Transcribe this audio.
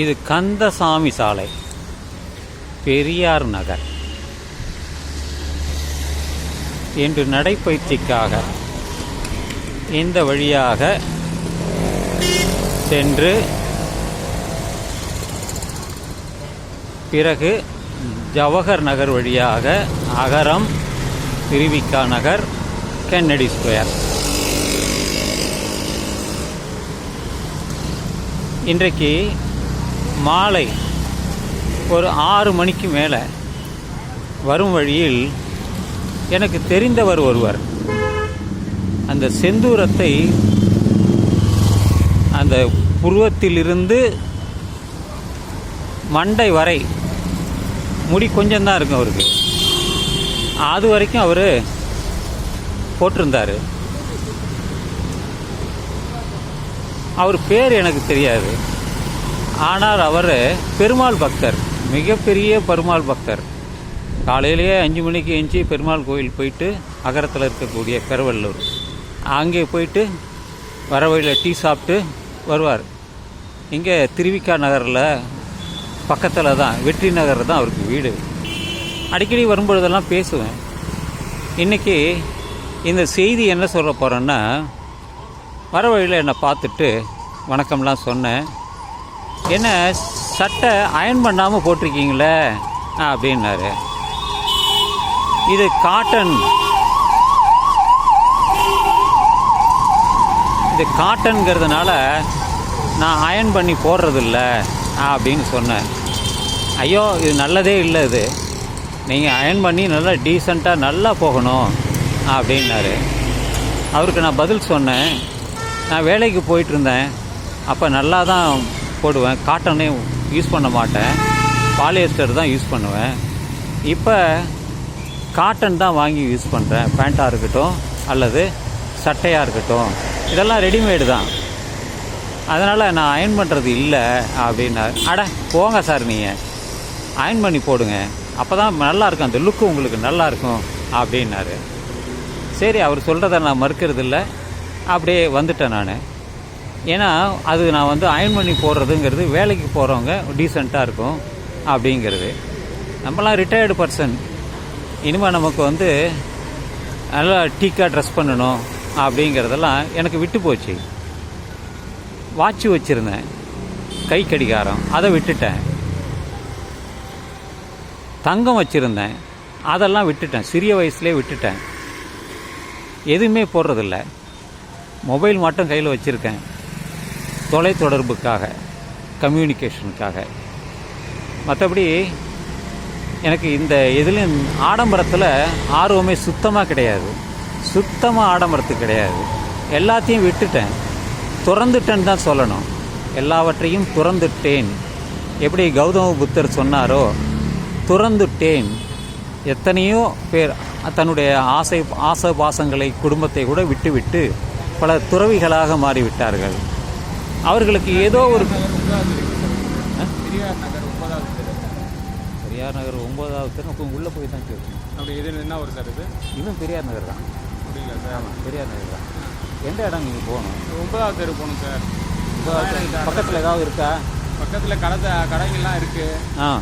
இது கந்தசாமி சாலை பெரியார் நகர். இன்று நடைப்பயிற்சிக்காக இந்த வழியாக சென்று பிறகு ஜவஹர் நகர் வழியாக அகரம் திருவிக்கா நகர் கென்னடி ஸ்கொயர். இன்றைக்கு மாலை ஒரு ஆறு மணிக்கு மேலே வரும் வழியில் எனக்கு தெரிந்தவர் ஒருவர். அந்த செந்தூரத்தை அந்த புருவத்திலிருந்து மண்டை வரை முடி கொஞ்சம்தான் இருக்கும் அவருக்கு. அது வரைக்கும் அவர் போட்டிருந்தார். அவர் பேர் எனக்கு தெரியாது. ஆனால் அவர் பெருமாள் பக்தர் மிகப்பெரிய பெருமாள் பக்தர். காலையிலேயே அஞ்சு மணிக்கு எஞ்சி பெருமாள் கோயில் போயிட்டு அகரத்தில் இருக்கக்கூடிய பெரவல்லூர். அங்கே போயிட்டு வர வழியில் டீ சாப்பிட்டு வருவார். இங்கே திருவிக்கா நகரில் பக்கத்தில் தான் வெற்றி நகர் தான் அவருக்கு வீடு. அடிக்கடி வரும்பொழுதெல்லாம் பேசுவேன். இன்றைக்கி இந்த செய்தி என்ன சொல்ல போகிறேன்னா வர வழியில் என்னை பார்த்துட்டு வணக்கம்லாம் சொன்னேன். என்ன சட்டை அயன் பண்ணாமல் போட்டிருக்கீங்களே? அப்படின்னாரு. இது காட்டன் இது காட்டன்கிறதுனால நான் அயன் பண்ணி போடுறதில்ல அப்படின்னு சொன்னேன் ஐயோ இது நல்லதே இல்லை இது. நீங்கள் அயன் பண்ணி நல்லா டீசெண்டாக நல்லா போகணும் அப்படின்னாரு. அவருக்கு நான் பதில் சொன்னேன். நான் வேலைக்கு போயிட்டு இருந்தேன். அப்போ நல்லா தான் போடுவேன். காட்டனே யூஸ் பண்ண மாட்டேன். பாலியஸ்டர் தான் யூஸ் பண்ணுவேன். இப்போ காட்டன் தான் வாங்கி யூஸ் பண்ணுறேன் பேண்ட்டாக இருக்கட்டும் அல்லது சட்டையாக இருக்கட்டும். இதெல்லாம் ரெடிமேடு தான். அதனால் நான் அயன் பண்ணுறது இல்லை அப்படின்னாரு அட போங்க சார் நீங்கள் அயன் பண்ணி போடுங்க. அப்போ தான் நல்லாயிருக்கும் அந்த லுக்கு உங்களுக்கு நல்லாயிருக்கும் அப்படின்னாரு. சரி அவர் சொல்கிறத நான் மறுக்கிறது இல்லை அப்படியே வந்துட்டேன் நான். ஏன்னா அது நான் வந்து அயன் பண்ணி போடுறதுங்கிறது வேலைக்கு போகிறவங்க டீசெண்டாக இருக்கும் அப்படிங்கிறது. நம்மலாம் ரிட்டையர்டு பர்சன் இனிமேல் நமக்கு வந்து நல்லா டீக்காக ட்ரெஸ் பண்ணணும் அப்படிங்கிறதெல்லாம் எனக்கு விட்டு போச்சு. வாட்ச் வச்சுருந்தேன். கை கடிகாரம். அதை விட்டுட்டேன். தங்கம் வச்சுருந்தேன். அதெல்லாம் விட்டுட்டேன். சிறிய வயசுலேயே விட்டுட்டேன். எதுவுமே போடுறதில்ல. மொபைல் மட்டும் கையில் வச்சுருக்கேன். தொலைத்தொடர்புக்காக கம்யூனிகேஷனுக்காக மற்றபடி எனக்கு இந்த இதுலேயும் ஆடம்பரத்தில் ஆர்வமே சுத்தமாக கிடையாது. சுத்தமாக ஆடம்பரத்துக்கு கிடையாது. எல்லாத்தையும் விட்டுட்டேன். துறந்துட்டேன்னு தான் சொல்லணும். எல்லாவற்றையும் துறந்துட்டேன். எப்படி கௌதம புத்தர் சொன்னாரோ துறந்துட்டேன். எத்தனையோ பேர் தன்னுடைய ஆசை ஆசை பாசங்களை குடும்பத்தை கூட விட்டுவிட்டு பல துறவிகளாக மாறிவிட்டார்கள். அவர்களுக்கு ஏதோ ஒரு பெரியார் நகர் ஒன்பதாவது தெரு. பெரியார் நகர் ஒன்பதாவது தெரு. அப்போ உள்ளே போய் தான் கேட்கணும். அப்படி இது என்ன ஒரு சார் இது? இதுவும் பெரியார் நகர் தான். அப்படிங்களா சார்? பெரியார் நகர் தான். எந்த இடம் நீங்கள் போகணும்? ஒன்பதாவது தெரு போகணும் சார். பக்கத்தில் ஏதாவது இருக்கா? பக்கத்தில் கடை கடைகள்லாம் இருக்கு. ஆ.